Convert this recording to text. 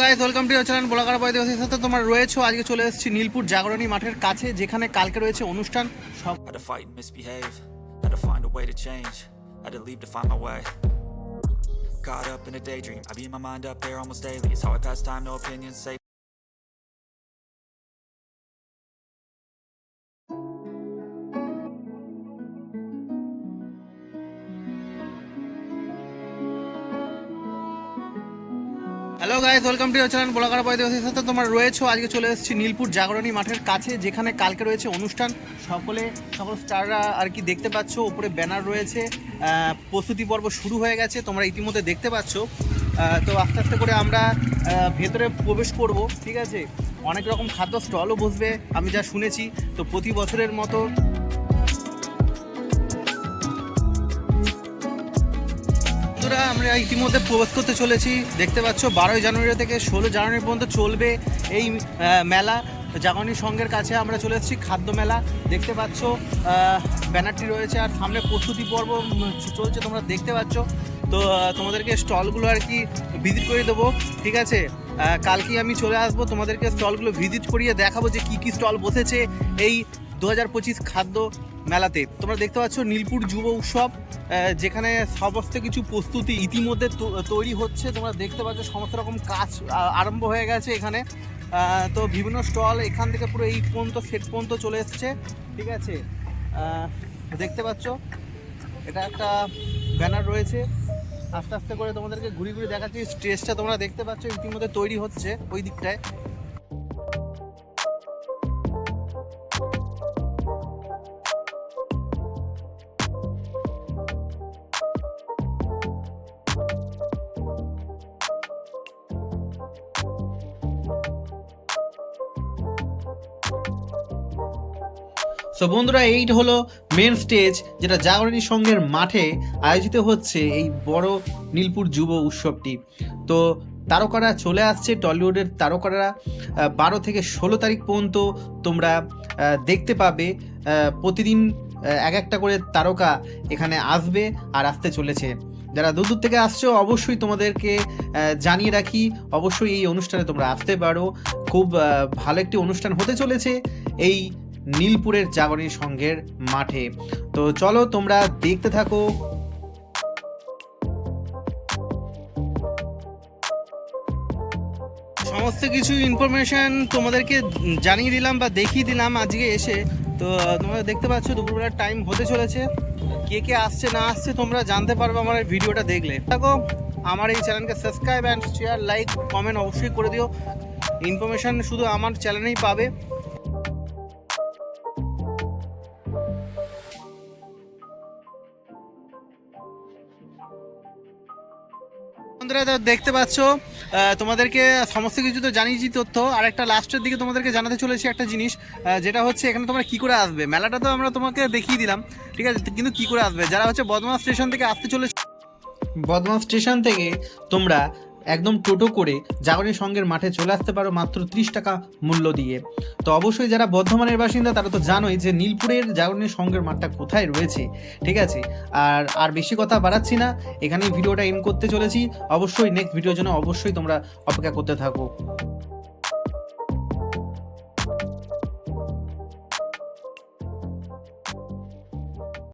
Guys welcome to channel blogger boy দিবসের সাথে তোমার রয়েছে আজকে চলে এসেছি নীলপুর জাগরণী মাঠের কাছে যেখানে কালকে রয়েছে অনুষ্ঠান সব Had to fight misbehave, had to find a way to change, had to leave to find my way. Caught up in a daydream, I beat my mind up there almost daily. It's how I pass time, no opinions, say. Hello guys welcome to channel blogger boy দিবসের সাথে তোমার রয়েছে, আজকে চলে এসেছি নীলপুর জাগরণী মাঠের কাছে, যেখানে কালকে রয়েছে অনুষ্ঠান। সকলে, সকল স্টাররা আর কি দেখতে পাচ্ছ, উপরে ব্যানার রয়েছে প্রস্তুতি পর্ব শুরু হয়ে গেছে, তোমরা ইতিমধ্যে দেখতে পাচ্ছ। তো আস্তে আস্তে করে আমরা ভেতরে প্রবেশ করব, ঠিক আছে? অনেক রকম খাদ্য স্টলও বসবে, আমি যা শুনেছি, তো প্রতি বছরের মতো বন্ধুরা আমরা ইতিমধ্যে প্রবেশ করতে চলেছি। দেখতে পাচ্ছ বারোই জানুয়ারি থেকে ষোলো জানুয়ারি পর্যন্ত চলবে এই মেলা। জাগরণী সংঘের কাছে আমরা চলে এসেছি খাদ্য মেলা। দেখতে পাচ্ছ ব্যানারটি রয়েছে আর সামনে প্রস্তুতি পর্ব চলছে তোমরা দেখতে পাচ্ছ। তো তোমাদেরকে স্টলগুলো আর কি ভিজিট করে দেবো ঠিক আছে? আহ, কালকেই আমি চলে আসব তোমাদেরকে স্টলগুলো ভিজিট করিয়ে দেখাবো যে কি কি স্টল বসেছে এই দু হাজার পঁচিশ খাদ্য মেলাতে। তোমরা দেখতে পাচ্ছ নীলপুর যুব উৎসব যেখানে সমস্ত কিছু প্রস্তুতি ইতিমধ্যে তৈরি হচ্ছে। তোমরা দেখতে পাচ্ছ সমস্ত রকম কাজ আরম্ভ হয়ে গেছে এখানে। তো বিভিন্ন স্টল, এখান থেকে পুরো এই পর্যন্ত, সেট পর্যন্ত চলে এসছে। ঠিক আছে? দেখতে পাচ্ছ, এটা একটা ব্যানার রয়েছে। আস্তে আস্তে করে তোমাদেরকে ঘুরি ঘুরি দেখাচ্ছি। স্টেজটা তোমরা দেখতে পাচ্ছ, ইতিমধ্যে তৈরি হচ্ছে ওই দিকটায়। সো বন্ধুরা, এই হলো মেন স্টেজ যেটা জাগরণী সংঘের মাঠে আয়োজিত হচ্ছে এই বড় নীলপুর যুব উৎসবটি। তো, তারকারা চলে আসছে, টলিউডের তারকারা বারো থেকে ষোলো তারিখ পর্যন্ত তোমরা দেখতে পাবে প্রতিদিন এক একটা করে তারকা এখানে আসবে আর আসতে চলেছে। যারা দূর দূর থেকে আসছো, অবশ্যই তোমাদেরকে জানিয়ে রাখি, অবশ্যই এই অনুষ্ঠানে তোমরা আসতে পারো। খুব ভালো একটি অনুষ্ঠান হতে চলেছে। এই নীলপুরের জাগরণী সংঘের মাঠে। তো চলো তোমরা দেখতে থাকো। সমস্ত কিছু ইনফরমেশন তোমাদেরকে জানিয়ে দিলাম বা দেখিয়ে দিলাম আজকে এসে। তো তোমরা দেখতে পাচ্ছ দুপুরবেলার টাইম হতে চলেছে। কে কে আসছে, না আসছে, তোমরা জানতে পারবে আমার এই ভিডিওটা দেখলে। দেখো, আমার এই চ্যানেলকে subscribe and share like comment অবশ্যই করে দিও। ইনফরমেশন শুধু আমার চ্যানেলেই পাবে। বন্ধুরা দেখতে পাচ্ছ তোমাদেরকে সমস্ত কিছু তো জানিয়েছি তথ্য। আর একটা লাস্টের দিকে তোমাদেরকে জানাতে চলেছি একটা জিনিস যেটা হচ্ছে এখানে তোমরা কি করে আসবে? মেলাটা তো আমরা তোমাকে দেখিয়ে দিলাম, ঠিক আছে? কিন্তু কি করে আসবে? যারা হচ্ছে বর্ধমান স্টেশন থেকে আসতে চলেছে বর্ধমান স্টেশন থেকে তোমরা একদম টোটো করে জাগরণী সঙ্গের মাঠে চলে আসতে পারো মাত্র ত্রিশ টাকা মূল্য দিয়ে। তো অবশ্যই যারা বর্ধমানের বাসিন্দা, তারা তো জানোই যে নীলপুরের জাগরণী সঙ্গের মাঠটা কোথায় রয়েছে, ঠিক আছে? আর আর বেশি কথা বাড়াচ্ছি না, এখানেই ভিডিওটা এন করতে চলেছি। অবশ্যই নেক্সট ভিডিওর জন্য অবশ্যই তোমরা অপেক্ষা করতে থাকো।